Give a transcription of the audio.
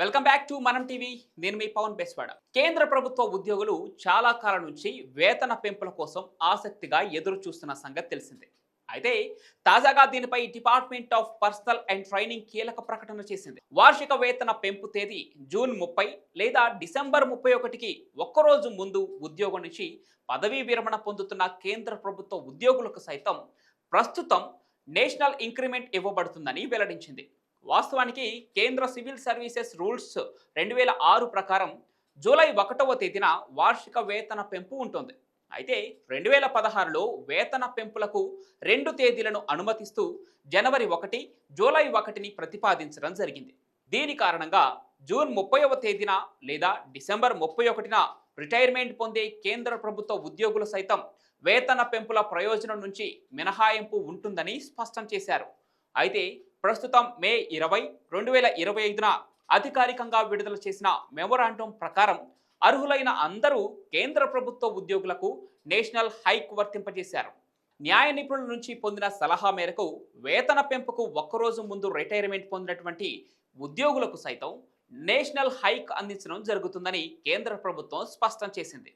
Welcome back to Manam TV నేను మీ పవన్ బెస్వాడ. కేంద్ర ప్రభుత్వ ఉద్యోగులు చాలా కాలం నుంచి వేతన పెంపుల కోసం ఆసక్తిగా ఎదురు చూస్తున్న సంగతి తెలిసిందే. అయితే తాజాగా దీనిపై department of personnel and training కీలక ప్రకటన చేసింది. వార్షిక వేతన పెంపు తేదీ జూన్ ముప్పై లేదా డిసెంబర్ ముప్పై ఒకటికి ఒక్కరోజు ముందు ఉద్యోగం నుంచి పదవీ విరమణ పొందుతున్న కేంద్ర ప్రభుత్వ ఉద్యోగులకు సైతం ప్రస్తుతం నేషనల్ ఇంక్రిమెంట్ ఇవ్వబడుతుందని వెల్లడించింది. వాస్తవానికి కేంద్ర సివిల్ సర్వీసెస్ రూల్స్ రెండు వేల ఆరు ప్రకారం జూలై ఒకటవ తేదీన వార్షిక వేతన పెంపు ఉంటుంది. అయితే రెండు వేల పదహారులో వేతన పెంపులకు రెండు తేదీలను అనుమతిస్తూ జనవరి ఒకటి జూలై ఒకటిని ప్రతిపాదించడం జరిగింది. దీని కారణంగా జూన్ ముప్పైవ తేదీన లేదా డిసెంబర్ ముప్పై ఒకటిన రిటైర్మెంట్ పొందే కేంద్ర ప్రభుత్వ ఉద్యోగులు సైతం వేతన పెంపుల ప్రయోజనం నుంచి మినహాయింపు ఉంటుందని స్పష్టం చేశారు. అయితే ప్రస్తుతం మే ఇరవై రెండు వేల ఇరవై ఐదున అధికారికంగా విడుదల చేసిన మెమొరాండం ప్రకారం అర్హులైన అందరూ కేంద్ర ప్రభుత్వ ఉద్యోగులకు నేషనల్ హైక్ వర్తింపజేశారు. న్యాయ నిపుణుల నుంచి పొందిన సలహా మేరకు వేతన పెంపుకు ఒక్కరోజు ముందు రిటైర్మెంట్ పొందినటువంటి ఉద్యోగులకు సైతం నేషనల్ హైక్ అందించడం జరుగుతుందని కేంద్ర ప్రభుత్వం స్పష్టం చేసింది.